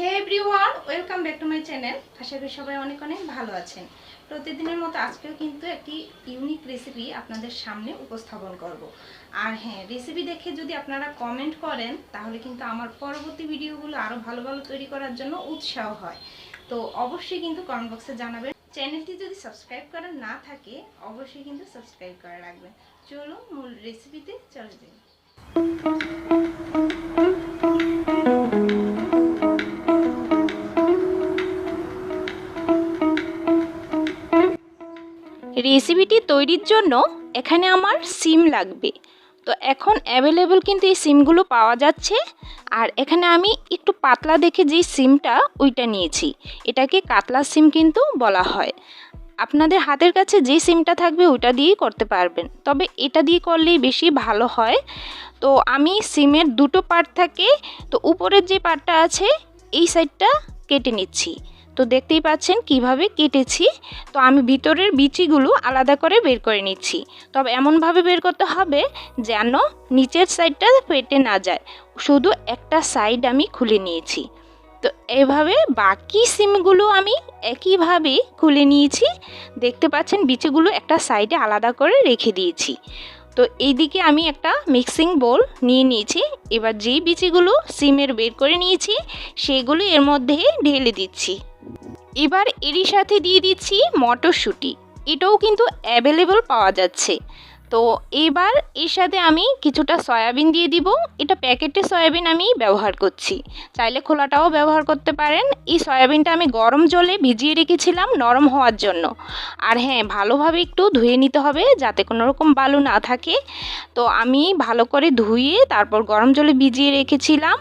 Hey everyone welcome back to my channel আশা করি সবাই অনেক অনেক ভালো আছেন। প্রতিদিনের মতো আজকেও কিন্তু একটি ইউনিক রেসিপি আপনাদের সামনে উপস্থাপন করব। আর হ্যাঁ রেসিপি দেখে যদি আপনারা কমেন্ট করেন, তাহলে কিন্তু আমার পরবর্তী ভিডিওগুলো আরও ভালো ভালো তৈরি করার জন্য উৎসাহ হয়। তো অবশ্যই কিন্তু কমেন্ট বক্সে জানাবেন। চ্যানেলটি যদি সাবস্ক্রাইব করা না থাকে, অবশ্যই কিন্তু সাবস্ক্রাইব করে রাখবেন। চলুন মূল রেসিপিতে চলে যাই। রেসিপিটি তৈরির জন্য এখানে আমার সিম লাগবে। তো এখন অ্যাভেলেবল কিন্তু এই সিমগুলো পাওয়া যাচ্ছে। আর এখানে আমি একটু পাতলা দেখে যেই সিমটা ওইটা নিয়েছি। এটাকে কাতলা সিম কিন্তু বলা হয়। আপনাদের হাতের কাছে যে সিমটা থাকবে ওইটা দিয়েই করতে পারবেন। তবে এটা দিয়ে করলেই বেশি ভালো হয়। তো আমি সিমের দুটো পার্ট থাকে। তো উপরের যে পার্টটা আছে, এই সাইডটা কেটে নিচ্ছি। তো দেখতেই পাচ্ছেন কীভাবে কেটেছি। তো আমি ভিতরের বিচিগুলো আলাদা করে বের করে নিচ্ছি। তবে এমনভাবে বের করতে হবে যেন নিচের সাইডটা ফেটে না যায়। শুধু একটা সাইড আমি খুলে নিয়েছি। তো এভাবে বাকি সিমগুলো আমি একইভাবে খুলে নিয়েছি। দেখতে পাচ্ছেন বিচিগুলো একটা সাইডে আলাদা করে রেখে দিয়েছি। তো এইদিকে আমি একটা মিক্সিং বোল নিয়ে নিয়েছি। এবার যেই বিচিগুলো সিমের বের করে নিয়েছি, সেগুলো এর মধ্যে ঢেলে দিচ্ছি। এবার এরই সাথে দিয়ে দিচ্ছি মটরশুঁটি। এটাও কিন্তু অ্যাভেলেবল পাওয়া যাচ্ছে। তো এবার এর সাথে আমি কিছুটা সয়াবিন দিয়ে দিব। এটা প্যাকেটে সয়াবিন আমি ব্যবহার করছি। চাইলে খোলাটাও ব্যবহার করতে পারেন। এই সয়াবিনটা আমি গরম জলে ভিজিয়ে রেখেছিলাম নরম হওয়ার জন্য। আর হ্যাঁ ভালোভাবে একটু ধুয়ে নিতে হবে যাতে কোনো রকম বালু না থাকে। তো আমি ভালো করে ধুয়ে তারপর গরম জলে ভিজিয়ে রেখেছিলাম।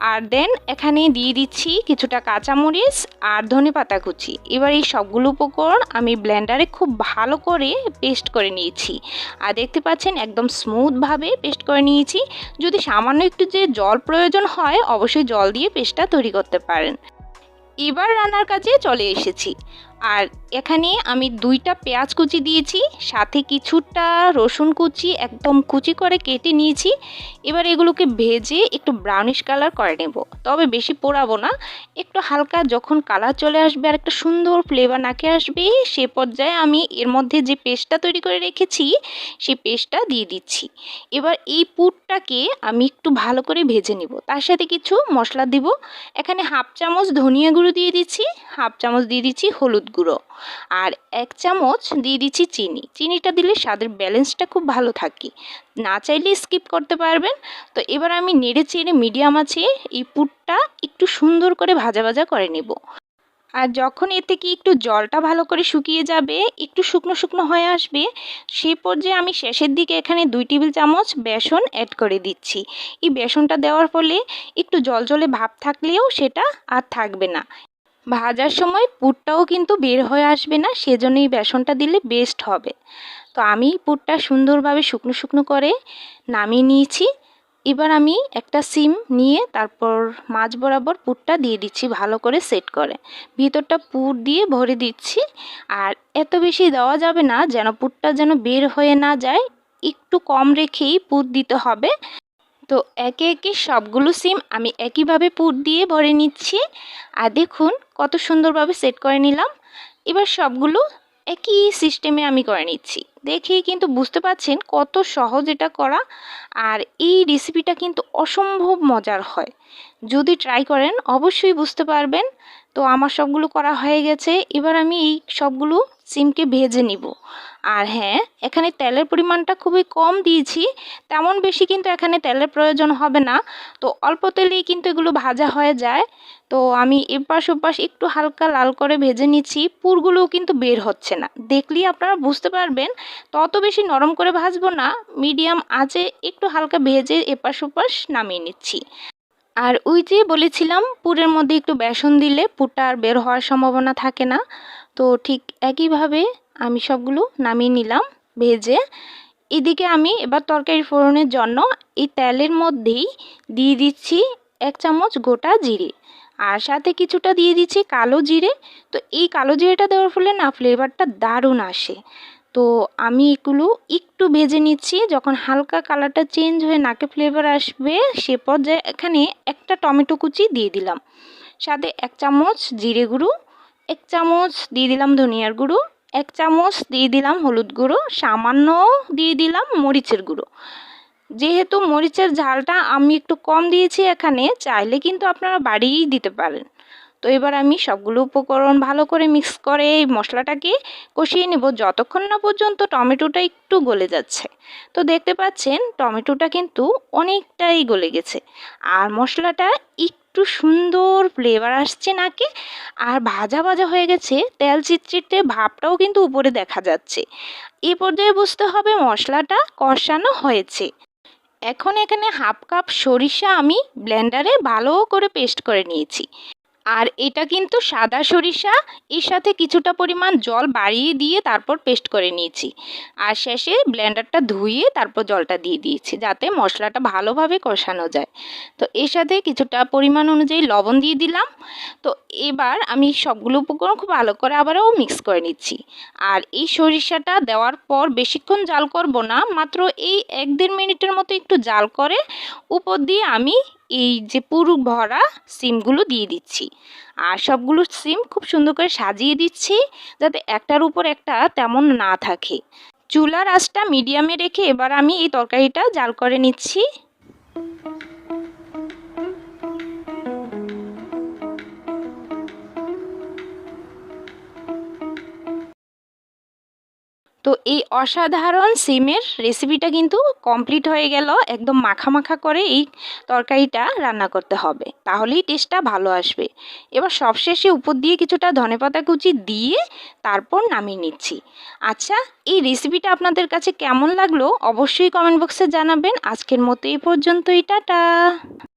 আর দেন এখানে দিয়ে দিচ্ছি কিছুটা কাঁচামরিচ আর ধনে পাতা কুচি। এবার এই সবগুলো উপকরণ আমি ব্লেন্ডারে খুব ভালো করে পেস্ট করে নিয়েছি। আর দেখতে পাচ্ছেন একদম স্মুথভাবে পেস্ট করে নিয়েছি। যদি সামান্য একটু যে জল প্রয়োজন হয়, অবশ্যই জল দিয়ে পেস্টটা তৈরি করতে পারেন। এবার রান্নার কাজে চলে এসেছি। আর এখানে আমি দুইটা পেঁয়াজ কুচি দিয়েছি, সাথে কিছুটা রসুন কুচি একদম কুচি করে কেটে নিয়েছি। এবার এগুলোকে ভেজে একটু ব্রাউনিশ কালার করে নেব। তবে বেশি পোড়াবো না, একটু হালকা যখন কালার চলে আসবে আর একটা সুন্দর ফ্লেভার নাকে আসবে, সে পর্যায়ে আমি এর মধ্যে যে পেস্টটা তৈরি করে রেখেছি সেই পেস্টটা দিয়ে দিচ্ছি। এবার এই পুরটাকে আমি একটু ভালো করে ভেজে নিব। তার সাথে কিছু মশলা দিব। এখানে হাফ চামচ ধনিয়া গুঁড়ো দিয়ে দিচ্ছি, হাফ চামচ দিয়ে দিচ্ছি হলুদ গুঁড়ো। আর এক চামচ দিয়ে দিচ্ছি চিনি। চিনিটা দিলে স্বাদের ব্যালেন্সটা খুব ভালো থাকে। না চাইলে স্কিপ করতে পারবেন। তো এবার আমি নেড়ে চেড়ে মিডিয়াম আছে এই পুরটা একটু সুন্দর করে ভাজা ভাজা করে নেব। আর যখন এ থেকে একটু জলটা ভালো করে শুকিয়ে যাবে, একটু শুকনো শুকনো হয়ে আসবে সেই পর্যায়ে আমি শেষের দিকে এখানে দুই টেবিল চামচ বেসন অ্যাড করে দিচ্ছি। এই বেসনটা দেওয়ার ফলে একটু জল জলে ভাব থাকলেও সেটা আর থাকবে না। ভাজার সময় পুরটাও কিন্তু বের হয়ে আসবে না সেজন্য এই বেসনটা দিলে বেস্ট হবে। তো আমি পুরটা সুন্দরভাবে শুকনো শুকনো করে নামিয়ে নিয়েছি। এবার আমি একটা সিম নিয়ে তারপর মাছ বরাবর পুরটা দিয়ে দিচ্ছি ভালো করে সেট করে। ভিতরটা পুর দিয়ে ভরে দিচ্ছি। আর এত বেশি দেওয়া যাবে না, যেন পুরটা যেন বের হয়ে না যায়, একটু কম রেখেই পুর দিতে হবে। তো একে একে সবগুলো সিম আমি একইভাবে পুর দিয়ে ভরে নিচ্ছি। আর দেখুন কত সুন্দরভাবে সেট করে নিলাম। এবার সবগুলো একই সিস্টেমে আমি করে নিচ্ছি। দেখেই কিন্তু বুঝতে পাচ্ছেন কত সহজ এটা করা। আর এই রেসিপিটা কিন্তু অসম্ভব মজার হয়। যদি ট্রাই করেন অবশ্যই বুঝতে পারবেন। তো আমার সবগুলো করা হয়ে গেছে। এবার আমি এই সবগুলো সিমকে ভেজে নিব। আর হ্যাঁ এখানে তেলের পরিমাণটা খুবই কম দিয়েছি। তেমন বেশি কিন্তু এখানে তেলের প্রয়োজন হবে না। তো অল্প তেলেই কিন্তু এগুলো ভাজা হয়ে যায়। তো আমি এপাশ ওপাশ একটু হালকা লাল করে ভেজে নিচ্ছি। পুরগুলোও কিন্তু বের হচ্ছে না। দেখলেই আপনারা বুঝতে পারবেন, তত বেশি নরম করে ভাজবো না। মিডিয়াম আঁচে একটু হালকা ভেজে এপাশ ওপাশ নামিয়ে নিচ্ছি। আর ওই যে বলেছিলাম, পুরের মধ্যে একটু বেসন দিলে পুরটা আর বের হওয়ার সম্ভাবনা থাকে না। তো ঠিক একইভাবে আমি সবগুলো নামিয়ে নিলাম ভেজে। এদিকে আমি এবার তরকারি ফোড়নের জন্য এই তেলের মধ্যেই দিয়ে দিচ্ছি এক চামচ গোটা জিরে আর সাথে কিছুটা দিয়ে দিচ্ছি কালো জিরে। তো এই কালো জিরেটা দেওয়ার ফলে না ফ্লেভারটা দারুণ আসে। তো আমি এগুলো একটু ভেজে নিচ্ছি। যখন হালকা কালারটা চেঞ্জ হয়ে নাকে ফ্লেভার আসবে, সে পর্যায়ে এখানে একটা টমেটো কুচি দিয়ে দিলাম। সাথে এক চামচ জিরে গুঁড়ো, এক চামচ দিয়ে দিলাম ধনিয়ার গুঁড়ো, এক চামচ দিয়ে দিলাম হলুদ গুঁড়ো, সামান্য দিয়ে দিলাম মরিচের গুঁড়ো। যেহেতু মরিচের ঝালটা আমি একটু কম দিয়েছি এখানে, চাইলে কিন্তু আপনারা বাড়িয়েই দিতে পারেন। তো এবার আমি সবগুলো উপকরণ ভালো করে মিক্স করে এই মশলাটাকে কষিয়ে নেব। যতক্ষণ না পর্যন্ত টমেটোটা একটু গলে যাচ্ছে। তো দেখতে পাচ্ছেন, টমেটোটা কিন্তু অনেকটাই গলে গেছে। আর মশলাটা একটু সুন্দর ফ্লেভার আসছে নাকি। আর ভাজা ভাজা হয়ে গেছে, তেল চিটচিটে ভাবটাও কিন্তু উপরে দেখা যাচ্ছে। এ পর্যায়ে বুঝতে হবে মশলাটা কষানো হয়েছে। এখন এখানে হাফ কাপ সরিষা আমি ব্লেন্ডারে ভালো করে পেস্ট করে নিয়েছি। আর এটা কিন্তু সাদা সরিষা, এর সাথে কিছুটা পরিমাণ জল বাড়িয়ে দিয়ে তারপর পেস্ট করে নিয়েছি। আর শেষে ব্লেন্ডারটা ধুয়ে তারপর জলটা দিয়ে দিয়েছি, যাতে মশলাটা ভালোভাবে কষানো যায়। তো এর সাথে কিছুটা পরিমাণ অনুযায়ী লবণ দিয়ে দিলাম। তো এবার আমি সবগুলো উপকরণ খুব ভালো করে আবারও মিক্স করে নিচ্ছি। আর এই সরিষাটা দেওয়ার পর বেশিক্ষণ জাল করব না, মাত্র এই এক দেড় মিনিটের মতো একটু জাল করে উপর দিয়ে আমি এই যে পুরো ভরা সিমগুলো দিয়ে দিচ্ছি। আর সবগুলো সিম খুব সুন্দর করে সাজিয়ে দিচ্ছি যাতে একটার উপর একটা তেমন না থাকে। চুলার আঁচটা মিডিয়ামে রেখে এবার আমি এই তরকারিটা জাল করে নিচ্ছি। তো এই অসাধারণ সিমের রেসিপিটা কিন্তু কমপ্লিট হয়ে গেল। একদম মাখা মাখা করে এই তরকারিটা রান্না করতে হবে। তাহলেই টেস্টটা ভালো আসবে। এবার সবশেষে উপর দিয়ে কিছুটা ধনেপাতা কুচি দিয়ে তারপর নামিয়ে নিচ্ছি। আচ্ছা এই রেসিপিটা আপনাদের কাছে কেমন লাগল? অবশ্যই কমেন্ট বক্সে জানাবেন। আজকের মতো এই পর্যন্তই। টাটা!